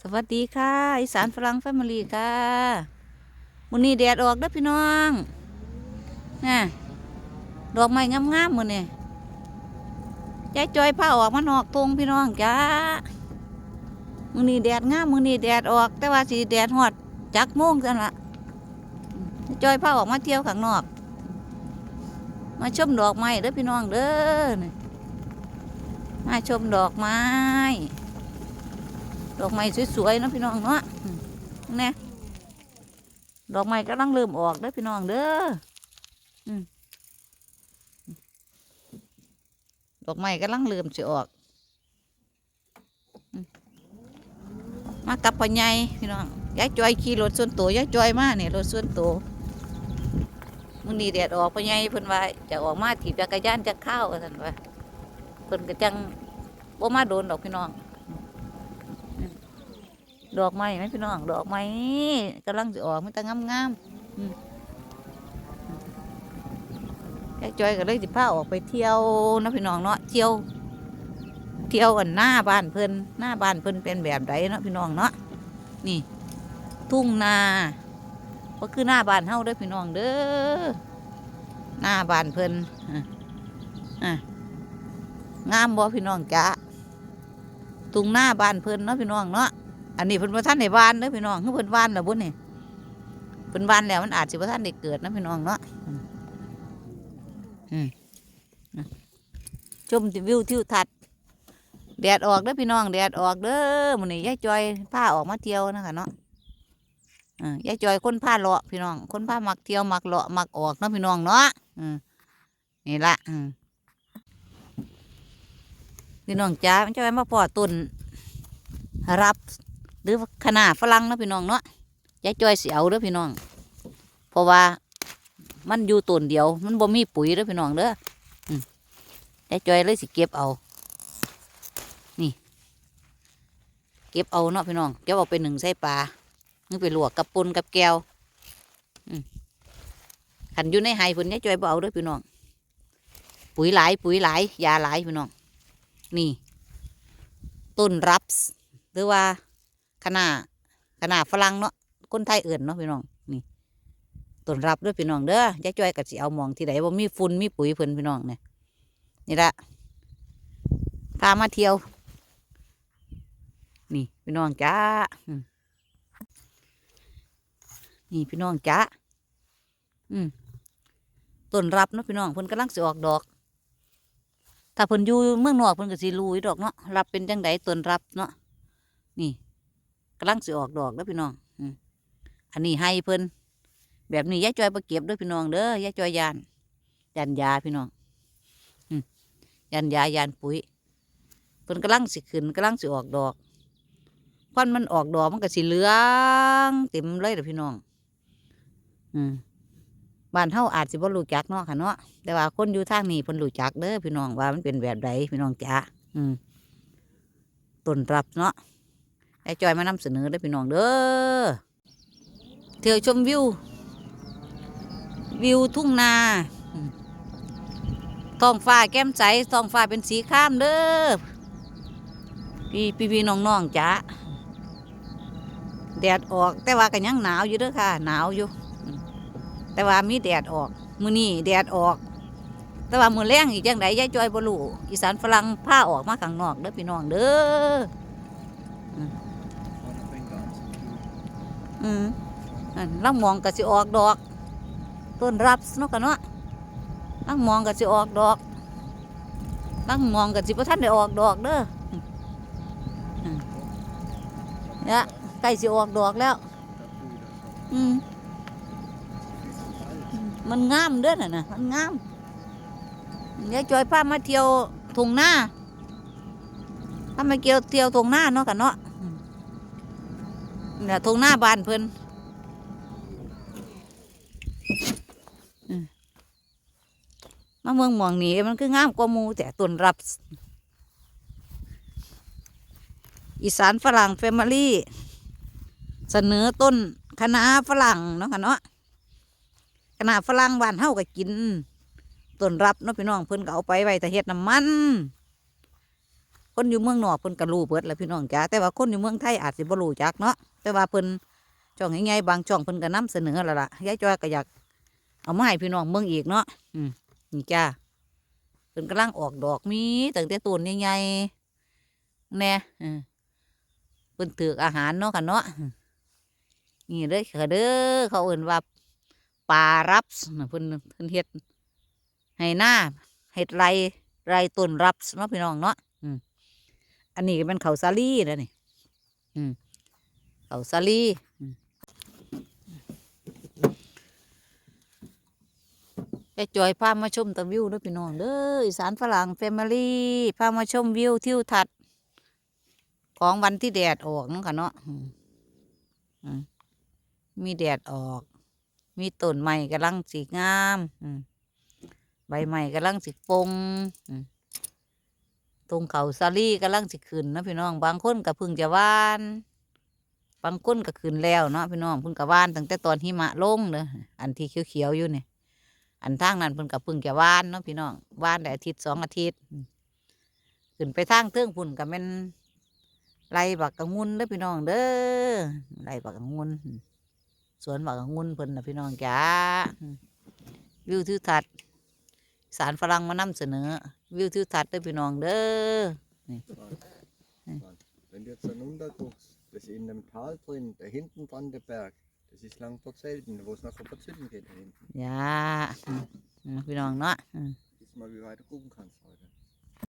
สวัสดีค่ะอีสานฝรั่งแฟมิลี่ค่ะมือนี้แดดออกเด้อพี่น้องน่ะดอกไม้งามๆมือนี้ยายจอยพาออกมานอกตรงพี่น้องจ้ามือนี้แดดงามมือนี้แดดออก แต่ว่าสิแดดฮอดจักโมงซั่นละจอยพาออกมาเที่ยวข้างนอก มาชมดอกไม้เด้อพี่น้องเด้อมาชมดอกไม้ ดอกไม้สวยๆนะพี่น้องเนาะนี่ดอกไม้กำลังเริ่มออกเด้อพี่น้องเด้อดอกไม้กำลังเริ่มสิออก มากับพ่อใหญ่พี่น้องยายจอยขี่รถส่วนตัวยายจอยมาเนี่ยรถส่วนตัวมื้อนี้แดดออกพ่อใหญ่เพิ่นว่าจะออกมาถีบจักรยานจะเข้าว่าซั่นว่าเพิ่นก็จังบ่มาโดนดอกพี่น้อง ดอกไม้ไหมพี่น้องดอกไม้กำลังจะออกมันแต่งามงามๆอืมยายจอยก็เลยสิพาออกไปเที่ยวนาะพี่น้องเนาะเที่ยว เที่ยวกันหน้าบ้านเพิ่นหน้าบ้านเพิ่นเป็นแบบใดเนาะพี่น้องเนาะนี่ ทุ่งนาก็คือหน้าบ้านเฮาเด้อพี่น้องเด้อหน้าบ้านเพิ่นอะงามบ่พี่น้องจ้ะทุ่งหน้าบ้านเพิ่นเนาะพี่น้องเนาะ อันนี้เพิ่นบ่ทันได้วานเด้อพี่น้องคือเพิ่นวานแล้วบุญนี่เพิ่นวานแล้วมันอาจสิบ่ทันได้เกิดนะพี่น้องเนาะอืมชมวิวทิวทัศน์แดดออกเด้อพี่น้องแดดออกเด้อมื้อนี้ยายจอยพาออกมาเที่ยวนะคะเนาะอ่ายายจอยคนพาเลาะพี่น้อง คนพามักเที่ยวมักเลาะมักออกเนาะพี่น้องเนาะอืมนี่ละอืมพี่น้องจ้ามันจะไปมาพอต้นรับ หรือขนาฝรั่งนะพี่น้องเนาะยายจ้อยเสิเอาเด้อพี่น้อง เพราะว่ามันอยู่ต้นเดียว มันบ่มีปุ๋ยเด้อพี่น้องเด้อยายจ้อยเลยสิเก็บเอา นี่ เก็บเอาเนาะพี่น้องเก็บเอาไปหนึ่งใส่ปลานึกไปลวกกับปุนกับแก้วขันอยู่ในไฮเพิ่นยายจ้อยบ่เอาเด้อพี่น้อง ปุ๋ยหลายปุ๋ยหลายยาหลายพี่น้อง นี่ ต้นรับหรือว่า นาขนาฝรั่งเนาะคนไทยเอื่นเนาะพี่น้องนี่ต้นรับด้วยพี่น้องเด้อยายจ้อยกับสิเอามองที่ไหนว่ามีฝุ่นมีปุ๋ยเพิ่นพี่น้องเนี่ยนี่ละพามาเที่ยว นี่พี่น้องจ้านี่พี่น้องจ้าอืมต้นรับเนาะพี่น้องเพิ่นกำลังสิออกดอกถ้าเพิ่นอยู่เมืองนอกเพิ่นก็สิรู้อยู่ดอกเนาะรับเป็นจังไดต้นรับเนาะนี่ กำลังสิออกดอกแล้วพี่น้องอันนี้ให้เพิ่นแบบนี้ยายจอยไปเก็บด้วยพี่น้องเด้อยายจอยยานยานยาพี่น้องยานยายานปุ๋ยเพิ่นกำลังสิขึ้นกำลังสิออกดอกควันมันออกดอกมันก็สิเหลืองเต็มเลยเด้อพี่น้อง อืมบ้านเฮาอาจสิบ่รู้จักเนาะค่ะเนาะแต่ว่าคนอยู่ทางนี้เพิ่นรู้จักเด้อพี่น้องว่ามันเป็นแบบใดพี่น้องจ้าอืมต้นรับเนาะ ไอ้จอยมานำเสนอได้อพี่น้องเด้อเที่ยวชมวิว วิวทุ่งนาท้องฟ้าแก้มใสท้องฟ้าเป็นสีข้ามเด้อพี่พี่พี่น้องน้องๆจ้าแดดออก แต่ว่าก็ยังหนาวอยู่เด้อค่ะ หนาวอยู่ แต่ว่ามีแดดออกมื้อนี้แดดออก แต่ว่ามื้อแรงอีกจังไดยายจอยบ่รู้อีสานฝรั่งพาออกมาข้างนอกเด้อพี่น้องเด้อ อืมอันลังมองก็สิออกดอก ต้นรับเนาะกันเนาะลังมองก็สิออกดอกลังมองก็สิบ่ทันได้ออกดอกเด้อเนี่ยใกล้สิออกดอกแล้ว อืมมันงามเด้อน่ะนะมันงามยายจอยพามาเที่ยวทุ่งนาพามาเกี่ยวเที่ยวทุ่งนาเนาะกันเนาะ เนี่ยทงหน้าบ้านเพิ่นอืมาเมืองหมองนี้มันคืองามกว่ามูแต่ต้นรับ อีสานฝรั่งแฟมิลี่ เสนอต้นคณะฝรั่งเนาะค่ะเนาะคณะฝรั่งบ้านเฮาก็กินต้นรับเนาะพี่น้องเพิ่นก็เอาไปไว้แต่เฮ็ดน้ำมัน คนอยู่เมืองนอกเพิ่นก็รู้เบิดแล้วพี่น้องจ้าแต่ว่าคนอยู่เมืองไทยอาจสิบ่รู้จักเนาะแต่ว่าเพิ่นช่องใหญ่ๆบางช่องเพิ่นก็นํเสนอแล้วล่ะยายจ้อยก็อยากเอามาให้พี่น้องเมืองอีกเนาะอืมนี่จ้าเพิ่นกำลังออกดอกมีตั้งแต่ต้นใหญ่ๆแน่เออเพิ่นถืออาหารเนาะค่ะเนาะนี่เด้อค่ะเด้อเขาเอิ่นว่าปลารับนะเพิ่นเพิ่นเฮ็ดให้หน้าเฮ็ดไรไรต้นรับเนาะพี่น้องเนาะอั อันนี้ก็เป็นเขาวสาลี่นะนี่อืมเขาวสาลี่อืมไปจอยพามาชมตะวิวด้วยพี่น้องเด้ออสานฝรั่งแฟมิลี่พามาชมวิวทิวทัศน์ของวันที่แดดออกเนาะค่ะเนาะมีแดดออก มีต้นไม้กำลังสีงามอืมใบไม้กำลังสีปงอืม ตรงเขาซาลี่กำลังสิขึ้นนะพี่น้อง บางคนก็เพึ่งจะว่าน บางคนก็ขึ้นแล้วเนาะพี่น้องเพิ่งกะว่านตั้งแต่ตอนหิมะลงเด้ออันที่เขียวๆอยู่เนี่ยอันทางนั้นเพิ่นก็เพึ่งจะว่านเนาะพี่น้องว่านได้อาทิตย์สองอาทิตย์อืมขึ้นไปทางเทิงพุ่นก็แม่นไรบักกะงุนเด้อพี่น้องเด้อไรบักกะงุนสวนบักกะงุนเพิ่นนะพี่น้องจ้าวิวทิวทัศน์ สารฝรั่งมานำเสนอ วิวทิวทัศน์เด้อพี่น้องเด้อ Wenn du jetzt dann runterguckst, das ist in dem Tal drin, da hinten dran der Berg. Das ist lang dort selten, wo es nach Verzünden geht da hinten. ยาอืมอืมพี่น้องเนาะอืม Siehst mal, wie weit du gucken kannst heute.